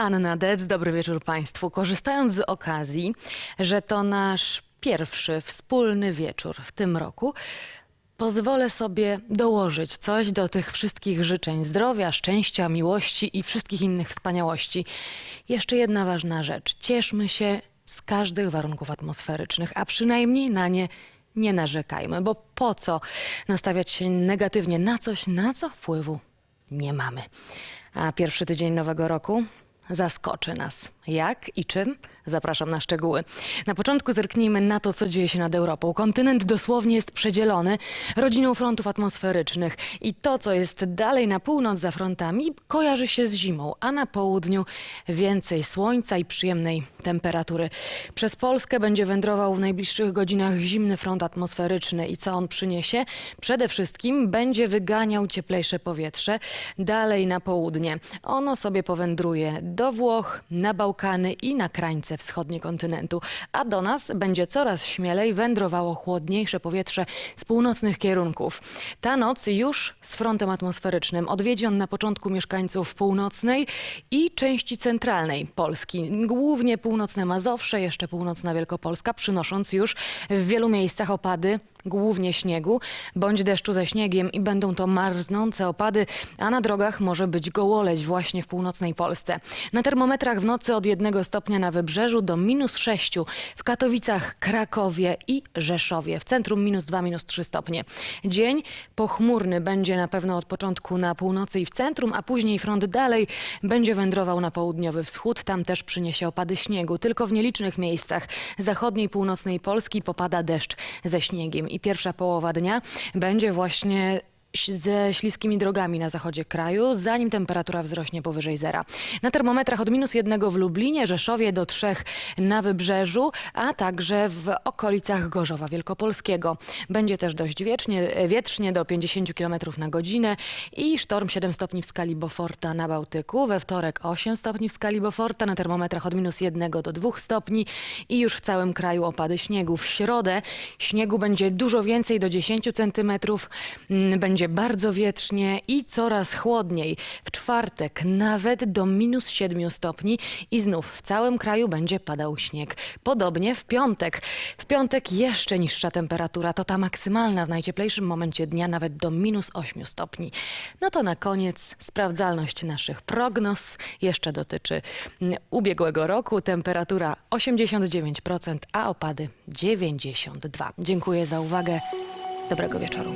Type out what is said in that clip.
Anna Dec, dobry wieczór Państwu. Korzystając z okazji, że to nasz pierwszy wspólny wieczór w tym roku, pozwolę sobie dołożyć coś do tych wszystkich życzeń zdrowia, szczęścia, miłości i wszystkich innych wspaniałości. Jeszcze jedna ważna rzecz. Cieszmy się z każdych warunków atmosferycznych, a przynajmniej na nie nie narzekajmy, bo po co nastawiać się negatywnie na coś, na co wpływu nie mamy. A pierwszy tydzień nowego roku zaskoczy nas. Jak i czym? Zapraszam na szczegóły. Na początku zerknijmy na to, co dzieje się nad Europą. Kontynent dosłownie jest przedzielony rodziną frontów atmosferycznych i to, co jest dalej na północ za frontami, kojarzy się z zimą, a na południu więcej słońca i przyjemnej temperatury. Przez Polskę będzie wędrował w najbliższych godzinach zimny front atmosferyczny i co on przyniesie? Przede wszystkim będzie wyganiał cieplejsze powietrze dalej na południe. Ono sobie powędruje do Włoch, na Bałkany i na krańce wschodnie kontynentu, a do nas będzie coraz śmielej wędrowało chłodniejsze powietrze z północnych kierunków. Ta noc już z frontem atmosferycznym odwiedzi on na początku mieszkańców północnej i części centralnej Polski, głównie północne Mazowsze, jeszcze północna Wielkopolska, przynosząc już w wielu miejscach opady głównie śniegu bądź deszczu ze śniegiem i będą to marznące opady, a na drogach może być gołoleć właśnie w północnej Polsce. Na termometrach w nocy od 1 stopnia na wybrzeżu do minus 6 w Katowicach, Krakowie i Rzeszowie. W centrum minus 2, minus 3 stopnie. Dzień pochmurny będzie na pewno od początku na północy i w centrum, a później front dalej będzie wędrował na południowy wschód. Tam też przyniesie opady śniegu. Tylko w nielicznych miejscach zachodniej, północnej Polski popada deszcz ze śniegiem i pierwsza połowa dnia będzie właśnie ze śliskimi drogami na zachodzie kraju, zanim temperatura wzrośnie powyżej zera. Na termometrach od minus jednego w Lublinie, Rzeszowie do trzech na wybrzeżu, a także w okolicach Gorzowa Wielkopolskiego. Będzie też dość wiecznie, wietrznie do 50 km na godzinę i sztorm 7 stopni w skali Beauforta na Bałtyku. We wtorek 8 stopni w skali Beauforta, na termometrach od minus 1 do 2 stopni i już w całym kraju opady śniegu. W środę śniegu będzie dużo więcej, do 10 centymetrów. Mm, Będzie bardzo wietrznie i coraz chłodniej. W czwartek nawet do minus 7 stopni i znów w całym kraju będzie padał śnieg. Podobnie w piątek. W piątek jeszcze niższa temperatura, to ta maksymalna w najcieplejszym momencie dnia nawet do minus 8 stopni. No to na koniec sprawdzalność naszych prognoz jeszcze dotyczy ubiegłego roku. Temperatura 89%, a opady 92%. Dziękuję za uwagę. Dobrego wieczoru.